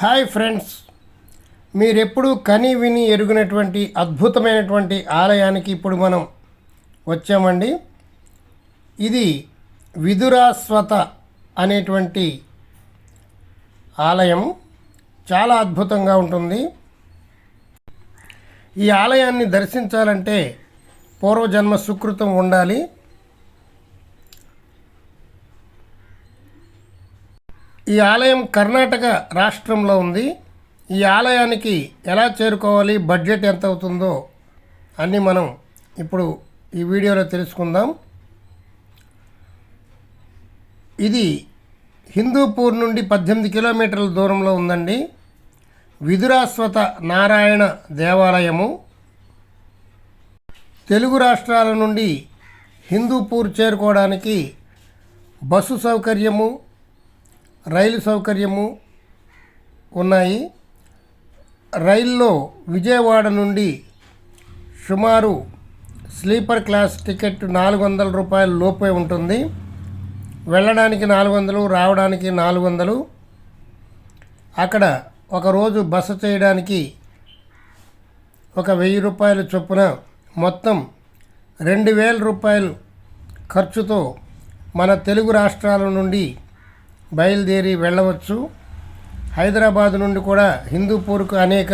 Hi friends. మీరెప్పుడు కని విని ఎరుగినటువంటి అద్భుతమైనటువంటి ఆలయానికి ఇప్పుడు మనం వచ్చామండి. ఇది విదురాస్వత అనేటువంటి ఆలయం. చాలా అద్భుతంగా ఉంటుంది. ఈ ఆలయాన్ని దర్శించాలంటే పూర్వజన్మ సుకృతం ఉండాలి. ఈ ఆలయం కర్ణాటక రాష్ట్రంలో ఉంది. ఈ ఆలయానికి ఎలా చేరుకోవాలి బడ్జెట్ ఎంత అవుతుందో అన్నీ మనం ఇప్పుడు ఈ వీడియోలో తెలుసుకుందాం. ఇది హిందూపూర్ నుండి పద్దెనిమిది కిలోమీటర్ల దూరంలో ఉందండి. విదురాశ్వత నారాయణ దేవాలయము. తెలుగు రాష్ట్రాల నుండి హిందూపూర్ చేరుకోవడానికి బస్సు సౌకర్యము రైలు సౌకర్యము ఉన్నాయి. రైల్లో విజయవాడ నుండి సుమారు స్లీపర్ క్లాస్ టికెట్ నాలుగు వందల రూపాయల లోపే ఉంటుంది. వెళ్ళడానికి నాలుగు వందలు రావడానికి నాలుగు వందలు అక్కడ ఒకరోజు బస చేయడానికి ఒక వెయ్యి రూపాయల చొప్పున మొత్తం రెండు వేల రూపాయలు ఖర్చుతో మన తెలుగు రాష్ట్రాల నుండి బయలుదేరి వెళ్ళవచ్చు. హైదరాబాద్ నుండి కూడా హిందూపూర్కు అనేక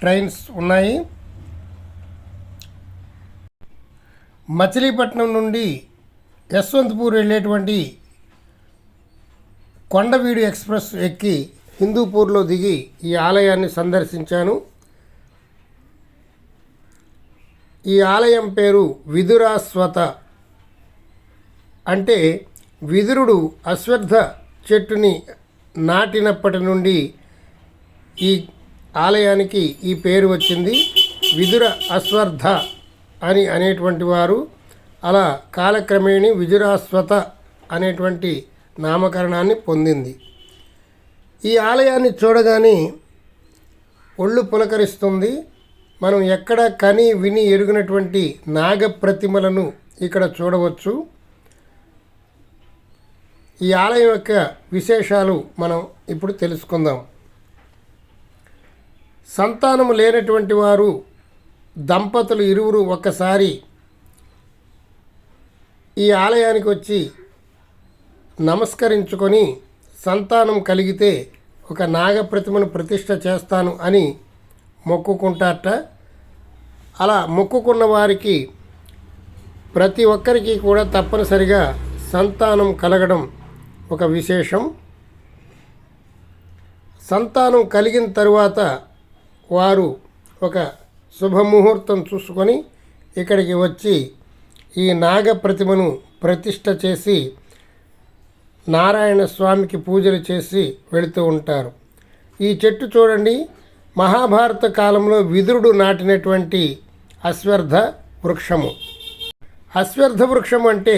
ట్రైన్స్ ఉన్నాయి. మచిలీపట్నం నుండి యశ్వంతపూర్ వెళ్ళేటువంటి కొండవీడు ఎక్స్ప్రెస్ ఎక్కి హిందూపూర్లో దిగి ఈ ఆలయాన్ని సందర్శించాను. ఈ ఆలయం పేరు విదురాస్వత అంటే విదురుడు అశ్వత్థ చెట్టుని నాటినప్పటి నుండి ఈ ఆలయానికి ఈ పేరు వచ్చింది. విదుర అశ్వర్ధ అని అనేటువంటి వారు అలా కాలక్రమేణి విదురాస్వత అనేటువంటి నామకరణాన్ని పొందింది. ఈ ఆలయాన్ని చూడగానే ఒళ్ళు పులకరిస్తుంది. మనం ఎక్కడ కని విని ఎరుగినటువంటి నాగ ప్రతిమలను ఇక్కడ చూడవచ్చు. ఈ ఆలయం యొక్క విశేషాలు మనం ఇప్పుడు తెలుసుకుందాం. సంతానము లేనటువంటి వారు దంపతులు ఇరువురు ఒక్కసారి ఈ ఆలయానికి వచ్చి నమస్కరించుకొని సంతానం కలిగితే ఒక నాగప్రతిమను ప్రతిష్ట చేస్తాను అని మొక్కుకుంటారట. అలా మొక్కుకున్న వారికి ప్రతి ఒక్కరికి కూడా తప్పనిసరిగా సంతానం కలగడం ఒక విశేషం. సంతానం కలిగిన తరువాత వారు ఒక శుభముహూర్తం చూసుకొని ఇక్కడికి వచ్చి ఈ నాగ ప్రతిమను ప్రతిష్ట చేసి నారాయణ స్వామికి పూజలు చేసి వెళుతూ ఉంటారు. ఈ చెట్టు చూడండి మహాభారత కాలంలో విదురుడు నాటినటువంటి అశ్వర్థ వృక్షము. అశ్వర్థ వృక్షం అంటే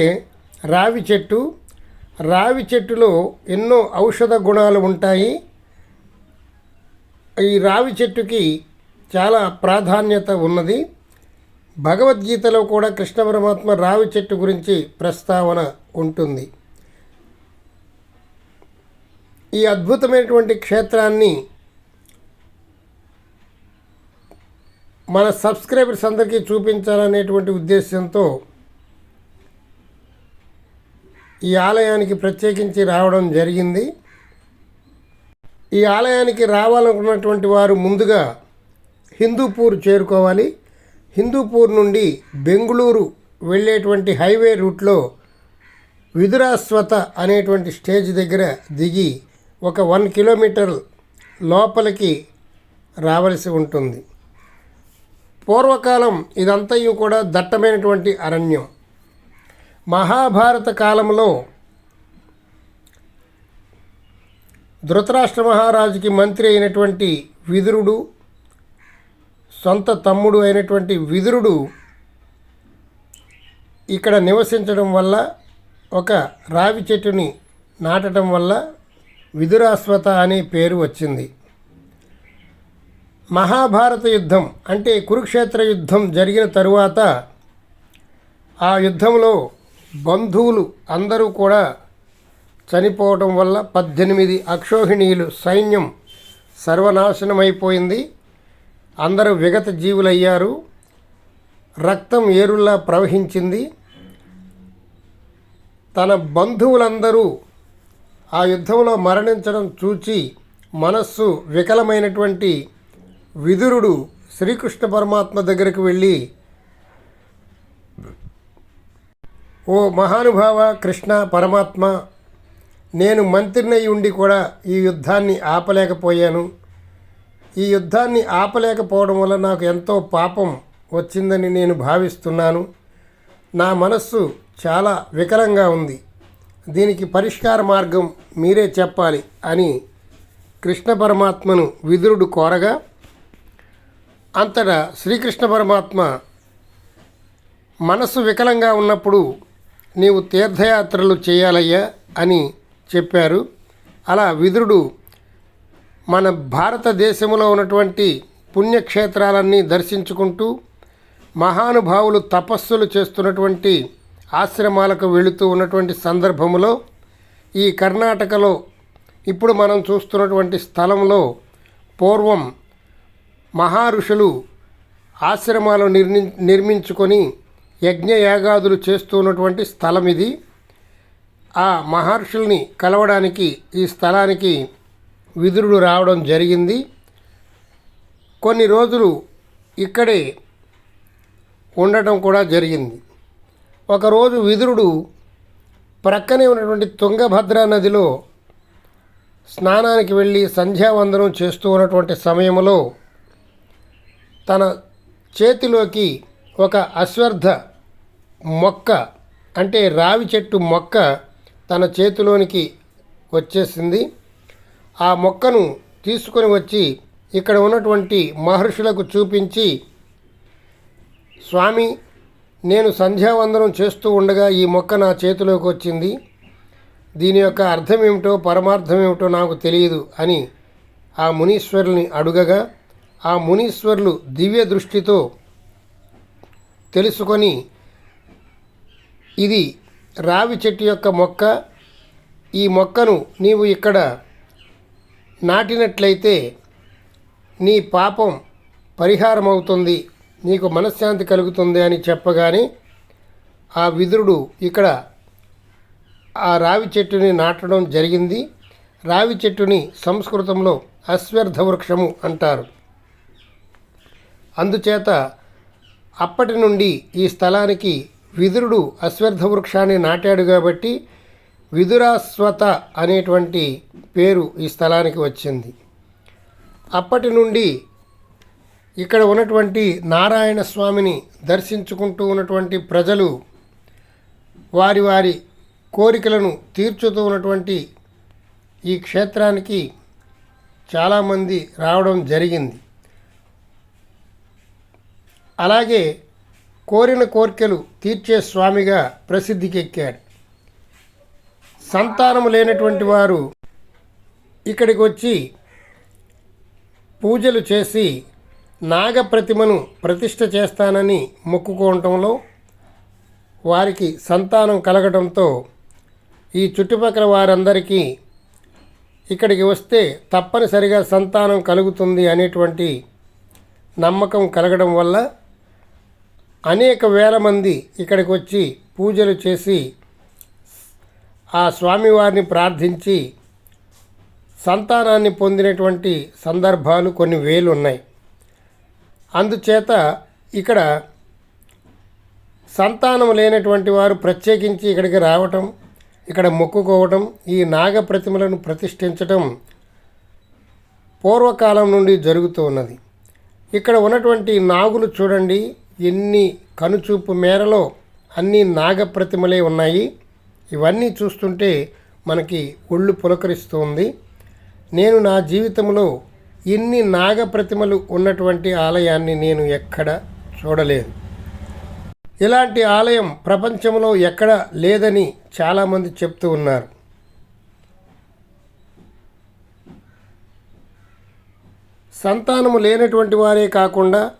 రావి చెట్టు రావి చెట్టులో ఎన్నో ఔషధ గుణాలు ఉంటాయి. ఈ రావి చెట్టుకి చాలా ప్రాధాన్యత ఉన్నది. భగవద్గీతలో కూడా కృష్ణ పరమాత్మ రావి చెట్టు గురించి ప్రస్తావన ఉంటుంది. ఈ అద్భుతమైనటువంటి క్షేత్రాన్ని మన సబ్స్క్రైబర్స్ అందరికీ చూపించాలనేటువంటి ఉద్దేశంతో ఈ ఆలయానికి ప్రత్యేకించి రావడం జరిగింది. ఈ ఆలయానికి రావాలనుకున్నటువంటి వారు ముందుగా హిందూపూర్ చేరుకోవాలి. హిందూపూర్ నుండి బెంగుళూరు వెళ్ళేటువంటి హైవే రూట్లో విదురాస్వత అనేటువంటి స్టేజ్ దగ్గర దిగి ఒక వన్ కిలోమీటర్ లోపలికి రావలసి ఉంటుంది. పూర్వకాలం ఇదంతయు కూడా దట్టమైనటువంటి అరణ్యం. మహాభారత కాలంలో ధృతరాష్ట్ర మహారాజుకి మంత్రి అయినటువంటి విదురుడు సొంత తమ్ముడు అయినటువంటి విదురుడు ఇక్కడ నివసించడం వల్ల ఒక రావి చెట్టుని నాటడం వల్ల విదురాశ్వత అనే పేరు వచ్చింది. మహాభారత యుద్ధం అంటే కురుక్షేత్ర యుద్ధం జరిగిన తరువాత ఆ యుద్ధంలో బంధువులు అందరూ కూడా చనిపోవటం వల్ల పద్దెనిమిది అక్షోహిణీయులు సైన్యం సర్వనాశనమైపోయింది. అందరూ విగత జీవులయ్యారు. రక్తం ఏరుల్లా ప్రవహించింది. తన బంధువులందరూ ఆ యుద్ధంలో మరణించడం చూచి మనస్సు వికలమైనటువంటి విదురుడు శ్రీకృష్ణ పరమాత్మ దగ్గరికి వెళ్ళి ఓ మహానుభావ కృష్ణ పరమాత్మ నేను మంత్రినై ఉండి కూడా ఈ యుద్ధాన్ని ఆపలేకపోయాను. ఈ యుద్ధాన్ని ఆపలేకపోవడం వల్ల నాకు ఎంతో పాపం వచ్చిందని నేను భావిస్తున్నాను. నా మనస్సు చాలా వికలంగా ఉంది. దీనికి పరిష్కార మార్గం మీరే చెప్పాలి అని కృష్ణ పరమాత్మను విదురుడు కోరగా అంతటా శ్రీకృష్ణ పరమాత్మ మనస్సు వికలంగా ఉన్నప్పుడు నీవు తీర్థయాత్రలు చేయాలయ్యా అని చెప్పారు. అలా విదురుడు మన భారతదేశంలో ఉన్నటువంటి పుణ్యక్షేత్రాలన్నీ దర్శించుకుంటూ మహానుభావులు తపస్సులు చేస్తున్నటువంటి ఆశ్రమాలకు వెళుతూ ఉన్నటువంటి సందర్భంలో ఈ కర్ణాటకలో ఇప్పుడు మనం చూస్తున్నటువంటి స్థలంలో పూర్వం మహారుషులు ఆశ్రమాలు నిర్మి నిర్మించుకొని యజ్ఞయాగాదులు చేస్తూ ఉన్నటువంటి స్థలం ఇది ఆ మహర్షుల్ని కలవడానికి ఈ స్థలానికి విదురుడు రావడం జరిగింది. కొన్ని రోజులు ఇక్కడే ఉండటం కూడా జరిగింది. ఒకరోజు విదురుడు ప్రక్కనే ఉన్నటువంటి తుంగభద్ర నదిలో స్నానానికి వెళ్ళి సంధ్యావందనం చేస్తూ ఉన్నటువంటి సమయంలో తన చేతిలోకి ఒక అశ్వర్థ మొక్క అంటే రావి చెట్టు మొక్క తన చేతిలోనికి వచ్చేసింది. ఆ మొక్కను తీసుకొని వచ్చి ఇక్కడ ఉన్నటువంటి మహర్షులకు చూపించి స్వామి నేను సంధ్యావందనం చేస్తూ ఉండగా ఈ మొక్క నా చేతిలోకి వచ్చింది. దీని యొక్క అర్థం ఏమిటో పరమార్థం ఏమిటో నాకు తెలియదు అని ఆ మునీశ్వరుని అడుగగా ఆ మునీశ్వరులు దివ్య దృష్టితో తెలుసుకొని ఇది రావి చెట్టు యొక్క మొక్క. ఈ మొక్కను నీవు ఇక్కడ నాటినట్లయితే నీ పాపం పరిహారం అవుతుంది నీకు మనశ్శాంతి కలుగుతుంది అని చెప్పగానే ఆ విదురుడు ఇక్కడ ఆ రావి చెట్టుని నాటడం జరిగింది. రావి చెట్టుని సంస్కృతంలో అశ్వర్థ వృక్షము అంటారు. అందుచేత అప్పటి నుండి ఈ స్థలానికి విదురుడు అశ్వర్థ వృక్షాన్ని నాటాడు కాబట్టి విదురాస్వత అనేటువంటి పేరు ఈ స్థలానికి వచ్చింది. అప్పటి నుండి ఇక్కడ ఉన్నటువంటి నారాయణ స్వామిని దర్శించుకుంటూ ఉన్నటువంటి ప్రజలు వారి వారి కోరికలను తీర్చుతూ ఉన్నటువంటి ఈ క్షేత్రానికి చాలామంది రావడం జరిగింది. అలాగే కోరిన కోర్కెలు తీర్చే స్వామిగా ప్రసిద్ధికెక్కాడు. సంతానము లేనటువంటి వారు ఇక్కడికి వచ్చి పూజలు చేసి నాగప్రతిమను ప్రతిష్ట చేస్తానని మొక్కుకోవటంలో వారికి సంతానం కలగడంతో ఈ చుట్టుపక్కల వారందరికీ ఇక్కడికి వస్తే తప్పనిసరిగా సంతానం కలుగుతుంది అనేటువంటి నమ్మకం కలగడం వల్ల అనేక వేల మంది ఇక్కడికి వచ్చి పూజలు చేసి ఆ స్వామివారిని ప్రార్థించి సంతానాన్ని పొందినటువంటి సందర్భాలు కొన్ని వేలు ఉన్నాయి అందుచేత ఇక్కడ సంతానం లేనటువంటి వారు ప్రత్యేకించి ఇక్కడికి రావటం ఇక్కడ మొక్కుకోవటం ఈ నాగ ప్రతిమలను ప్రతిష్ఠించటం పూర్వకాలం నుండి జరుగుతూ ఉన్నది. ఇక్కడ ఉన్నటువంటి నాగులు చూడండి. ఎన్ని కనుచూపు మేరలో అన్ని నాగ ప్రతిమలే ఉన్నాయి. ఇవన్నీ చూస్తుంటే మనకి ఒళ్ళు పులకరిస్తుంది. నేను నా జీవితంలో ఇన్ని నాగ ప్రతిమలు ఉన్నటువంటి ఆలయాన్ని నేను ఎక్కడ చూడలేదు. ఇలాంటి ఆలయం ప్రపంచంలో ఎక్కడ లేదని చాలామంది చెప్తూ ఉన్నారు. సంతానము లేనటువంటి వారే కాకుండా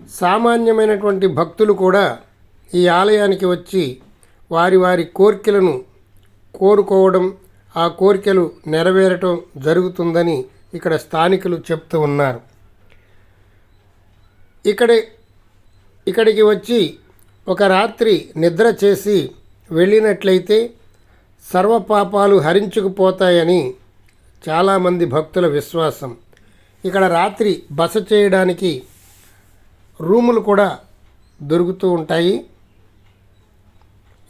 సామాన్యమైనటువంటి భక్తులు కూడా ఈ ఆలయానికి వచ్చి వారి వారి కోరికలను కోరుకోవడం ఆ కోరికలు నెరవేరటం జరుగుతుందని ఇక్కడ స్థానికులు చెప్తూ ఉన్నారు. ఇక్కడ ఇక్కడికి వచ్చి ఒక రాత్రి నిద్ర చేసి వెళ్ళినట్లయితే సర్వపాపాలు హరించుకుపోతాయని చాలామంది భక్తుల విశ్వాసం. ఇక్కడ రాత్రి బస చేయడానికి రూములు కూడా దొరుకుతూ ఉంటాయి.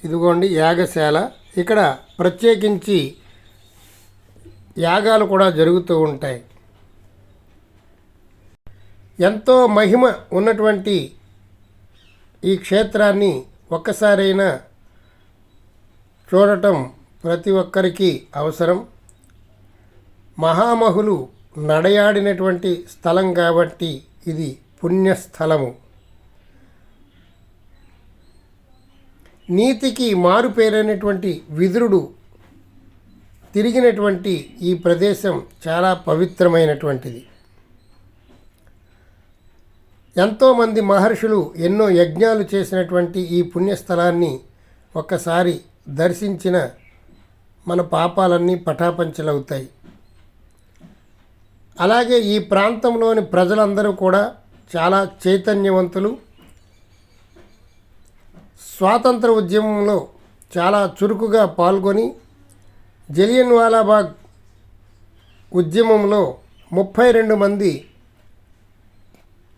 ఇదిగోండి యాగశాల. ఇక్కడ ప్రత్యేకించి యాగాలు కూడా జరుగుతూ ఉంటాయి. ఎంతో మహిమ ఉన్నటువంటి ఈ క్షేత్రాన్ని ఒక్కసారైనా చూడటం ప్రతి ఒక్కరికి అవసరం. మహామహులు నడయాడినటువంటి స్థలం కాబట్టి ఇది పుణ్యస్థలము. నీతికి మారుపేరైనటువంటి విదురుడు తిరిగినటువంటి ఈ ప్రదేశం చాలా పవిత్రమైనటువంటిది. ఎంతోమంది మహర్షులు ఎన్నో యజ్ఞాలు చేసినటువంటి ఈ పుణ్యస్థలాన్ని ఒక్కసారి దర్శించిన మన పాపాలన్నీ పటాపంచలవుతాయి. అలాగే ఈ ప్రాంతంలోని ప్రజలందరూ కూడా చాలా చైతన్యవంతులు. స్వాతంత్ర ఉద్యమంలో చాలా చురుకుగా పాల్గొని జలియన్ వాలాబాగ్ ఉద్యమంలో ముప్పై రెండు మంది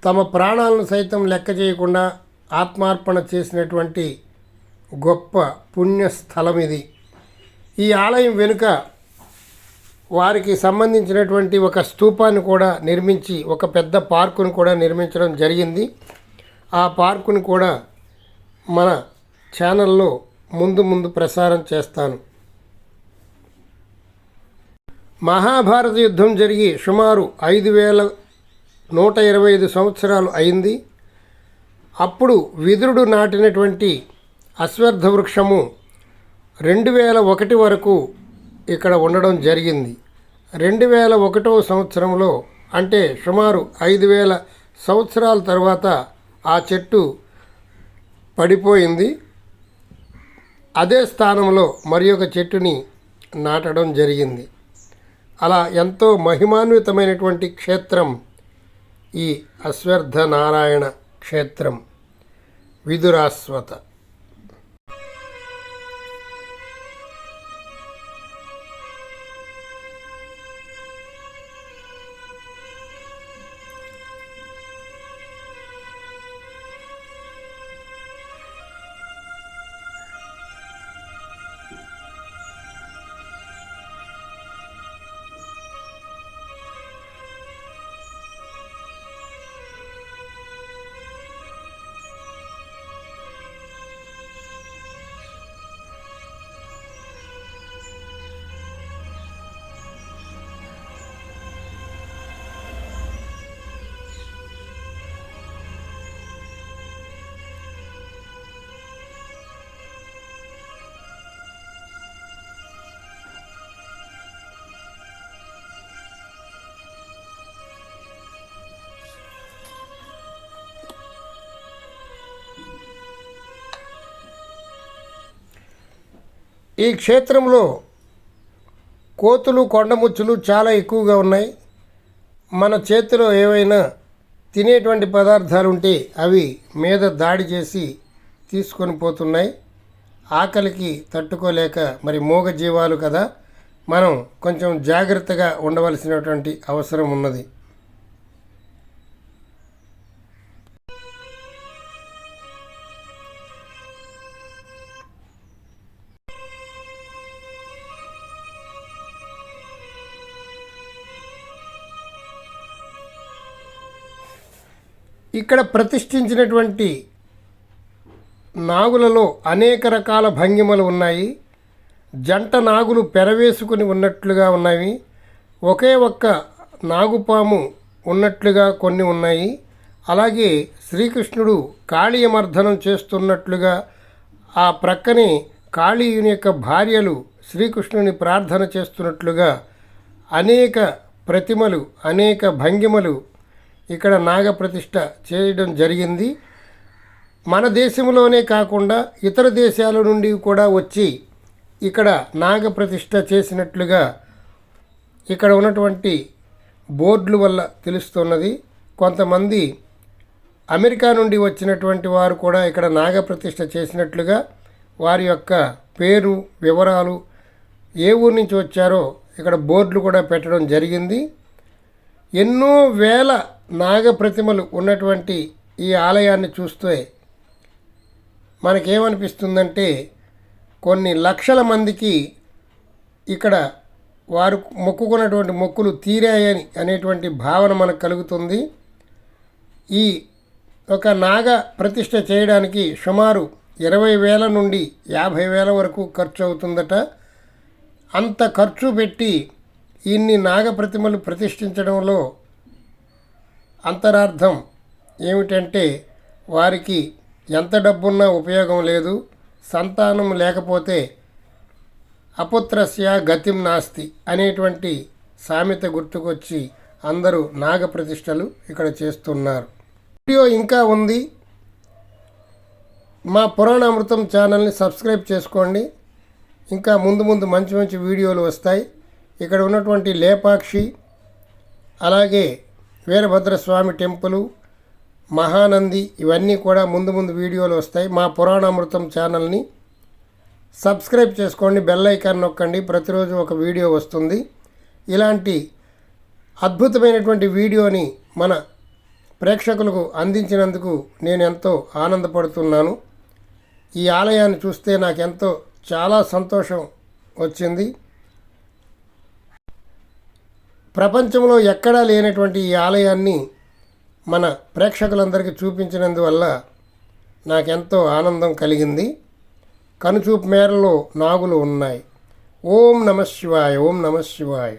తమ ప్రాణాలను సైతం లెక్క చేయకుండా ఆత్మార్పణ చేసినటువంటి గొప్ప పుణ్యస్థలం ఇది ఈ ఆలయం వెనుక వారికి సంబంధించినటువంటి ఒక స్తూపాన్ని కూడా నిర్మించి ఒక పెద్ద పార్కును కూడా నిర్మించడం జరిగింది. ఆ పార్కును కూడా మన ఛానల్లో ముందు ముందు ప్రసారం చేస్తాను. మహాభారత యుద్ధం జరిగి సుమారు ఐదు వేల నూట ఇరవై ఐదు సంవత్సరాలు అయింది. అప్పుడు విదురుడు నాటినటువంటి అశ్వర్థ వృక్షము రెండు వేల ఒకటి వరకు ఇక్కడ ఉండడం జరిగింది. రెండు వేల ఒకటవ సంవత్సరంలో అంటే సుమారు ఐదు వేల సంవత్సరాల తర్వాత ఆ చెట్టు పడిపోయింది. అదే స్థానంలో మరి ఒక చెట్టుని నాటడం జరిగింది. అలా ఎంతో మహిమాన్వితమైనటువంటి క్షేత్రం ఈ అశ్వర్థ నారాయణ క్షేత్రం. విదురాశ్వత. ఈ క్షేత్రంలో కోతులు కొండముచ్చులు చాలా ఎక్కువగా ఉన్నాయి. మన చేతిలో ఏవైనా తినేటువంటి పదార్థాలు ఉంటే అవి మీద దాడి చేసి తీసుకొని పోతున్నాయి. ఆకలికి తట్టుకోలేక మరి మూగ జీవాలు కదా. మనం కొంచెం జాగ్రత్తగా ఉండవలసినటువంటి అవసరం ఉన్నది. ఇక్కడ ప్రతిష్ఠించినటువంటి నాగులలో అనేక రకాల భంగిమలు ఉన్నాయి. జంట నాగులు పెరవేసుకుని ఉన్నట్లుగా ఉన్నవి. ఒకే ఒక్క నాగుపాము ఉన్నట్లుగా కొన్ని ఉన్నాయి. అలాగే శ్రీకృష్ణుడు కాళీయమర్ధనం చేస్తున్నట్లుగా ఆ ప్రక్కనే కాళీయుని యొక్క భార్యలు శ్రీకృష్ణుని ప్రార్థన చేస్తున్నట్లుగా అనేక ప్రతిమలు అనేక భంగిమలు ఇక్కడ నాగప్రతిష్ఠ చేయడం జరిగింది. మన దేశంలోనే కాకుండా ఇతర దేశాల నుండి కూడా వచ్చి ఇక్కడ నాగప్రతిష్ఠ చేసినట్లుగా ఇక్కడ ఉన్నటువంటి బోర్డుల వల్ల తెలుస్తున్నది. కొంతమంది అమెరికా నుండి వచ్చినటువంటి వారు కూడా ఇక్కడ నాగప్రతిష్ఠ చేసినట్లుగా వారి యొక్క పేరు వివరాలు ఏ ఊరు నుంచి వచ్చారో ఇక్కడ బోర్డులు కూడా పెట్టడం జరిగింది. ఎన్నో వేల నాగ ప్రతిమలు ఉన్నటువంటి ఈ ఆలయాన్ని చూస్తే మనకేమనిపిస్తుందంటే కొన్ని లక్షల మందికి ఇక్కడ వారు మొక్కుకున్నటువంటి మొక్కులు తీరాయని అనేటువంటి భావన మనకు కలుగుతుంది. ఈ ఒక నాగ ప్రతిష్ఠ చేయడానికి సుమారు ఇరవై వేల నుండి యాభై వేల వరకు ఖర్చు అవుతుందట. అంత ఖర్చు పెట్టి ఇన్ని నాగ ప్రతిమలు ప్రతిష్ఠించడంలో అంతరార్థం ఏమిటంటే వారికి ఎంత డబ్బున్నా ఉపయోగం లేదు సంతానం లేకపోతే అపుత్రస్య గతిం నాస్తి అనేటువంటి సామెత గుర్తుకొచ్చి అందరూ నాగ ప్రతిష్టలు ఇక్కడ చేస్తున్నారు. వీడియో ఇంకా ఉంది. మా పురాణామృతం ఛానల్ని సబ్స్క్రైబ్ చేసుకోండి. ఇంకా ముందు ముందు మంచి మంచి వీడియోలు వస్తాయి. ఇక్కడ ఉన్నటువంటి లేపాక్షి అలాగే వీరభద్రస్వామి టెంపులు మహానంది ఇవన్నీ కూడా ముందు ముందు వీడియోలు వస్తాయి. మా పురాణామృతం ఛానల్ని సబ్స్క్రైబ్ చేసుకోండి బెల్ ఐకాన్ నొక్కండి. ప్రతిరోజు ఒక వీడియో వస్తుంది. ఇలాంటి అద్భుతమైనటువంటి వీడియోని మన ప్రేక్షకులకు అందించినందుకు నేను ఎంతో ఆనందపడుతున్నాను. ఈ ఆలయాన్ని చూస్తే నాకెంతో చాలా సంతోషం వచ్చింది. ప్రపంచంలో ఎక్కడా లేనటువంటి ఈ ఆలయాన్ని మన ప్రేక్షకులందరికీ చూపించినందువల్ల నాకెంతో ఆనందం కలిగింది. కనుచూపు మేరలో నాగులు ఉన్నాయి. ఓం నమ శివాయ ఓం నమ శివాయ